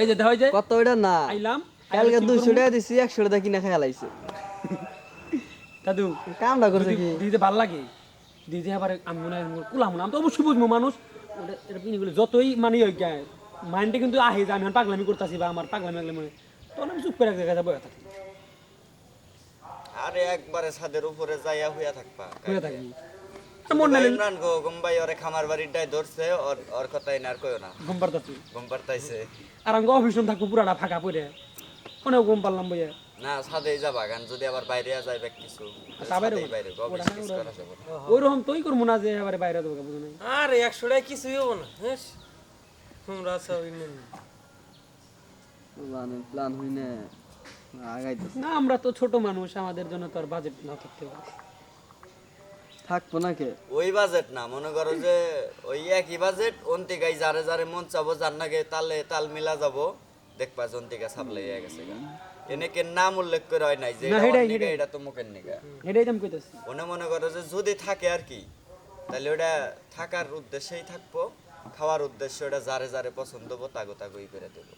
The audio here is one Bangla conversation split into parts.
এই যে দেখা যে। কত ওইটা না। আইলাম কালকে দুইশো টাকা দিছি একশো টাকা কিনা খেয়ে দাদু কামটা করছে কি? দিতে ভালো লাগে দিতে আবার আমি মনে হয় কুলাম না আমি তো অবশ্যই বুঝব মানুষ। ওটা এটা পিনি বলে যতই মানে ওই মাইন্ডে কিন্তু আহে যে আমি পাগলামি করতেছি বা আমার পাগলামি পাগলামি মনে তখন আমি চুপ করে এক জায়গায় বয়ে থাকি। আরে একবারে ছাদের উপরে যাইয়া হইয়া থাকবা। হয়ে থাকি। মন নালে ইমরান গো গম্বাই ওরে খামার বাড়িটাই ধরছে ওর ওর কথাই না আর কইও না। ঘুম পারতাছি গম পারতাইছে আর আমি অফিস থাকব পুরাটা ফাঁকা পড়ে। অনেক ঘুম পারলাম বইয়া। না ছাদেই যাবা গান যদি আবার বাইরে যাইবে কিছু। বাইরে বাইরে ওটা অফিস কিস করা যাবে না। ওই রকম তোই করব না যে এবারে বাইরে দেবো বুঝো না আর একশো টাকা কিছুই হব না হ্যাঁ তোমরা সব মানে প্ল্যান হই না আগাইতেছে। না আমরা তো ছোট মানুষ আমাদের জন্য তো আর বাজেট না থাকতে পারে। থাকব না কে ওই বাজেট না মনে করো যে ওই একই বাজেট অন্তিকাই যারে যারে মন চাবো যার নাগে তালে তাল মিলা যাব। দেখবা অন্তিকা সাপ্লাই হয়ে গেছে। নাম উল্লেখ করে হয় নাই যে এটা তো মুখের এটাই কইতেছি। মনে মনে করো যে যদি থাকে আর কি তাহলে ওটা থাকার উদ্দেশ্যেই থাকব। খাওয়ার উদ্দেশ্য ওটা যারে যারে পছন্দ হব তাগো তাগোই করে দেবো।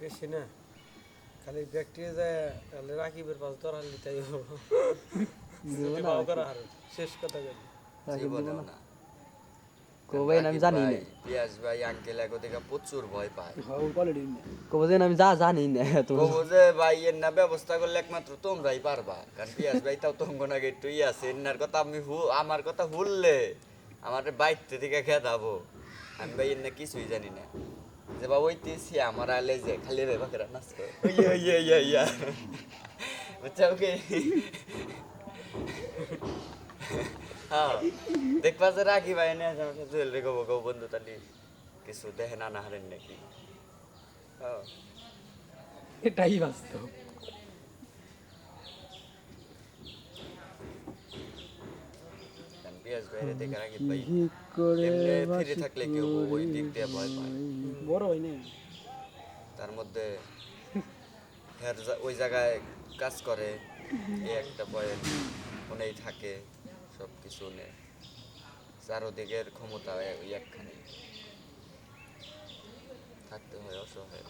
বেশি না? খালি ব্যাকটেরিয়া যায় তাহলে রাকিবের পাশ ধরালি তাই শেষ কথা না। আমি জানি না। ভাই, পিয়াস ভাই আঙ্কেল থেকে প্রচুর ভয় পায়। কোয়ালিটি কবে আমি যা জানি না তো কবো যে ভাই এর না ব্যবস্থা করলে একমাত্র তোমরাই পারবা। কারণ পিয়াস ভাই তাও তোমার নাকি একটু আছে এনার কথা আমি হু আমার কথা ভুললে আমার বাইতে থেকে খেদাবো। আমি ভাই এর কিছুই জানি না। যে বাবা ওই তিসি আমার আলে যে খালি রে বাকেরা নাচ করে ইয়া ইয়া ইয়া ইয়া। বুঝছ কি? হ্যাঁ দেখবা যে রাখি ভাই না আমাকে জুয়েল রে গো গো বন্ধু তালি কিছু দেখে না না হারেন নাকি? হ্যাঁ। এটাই বাস্তব। ভাই এমনি ফিরে থাকলে কেউ ওই দিক দিয়ে ভয় পায় বড় হয় না তার মধ্যে হের ওই জায়গায় কাজ করে এই একটা পয়েন্ট ফোনেই থাকে সব কিছু নে চারোদিকের ক্ষমতা ওই একখানে থাকতে হয় অসহায়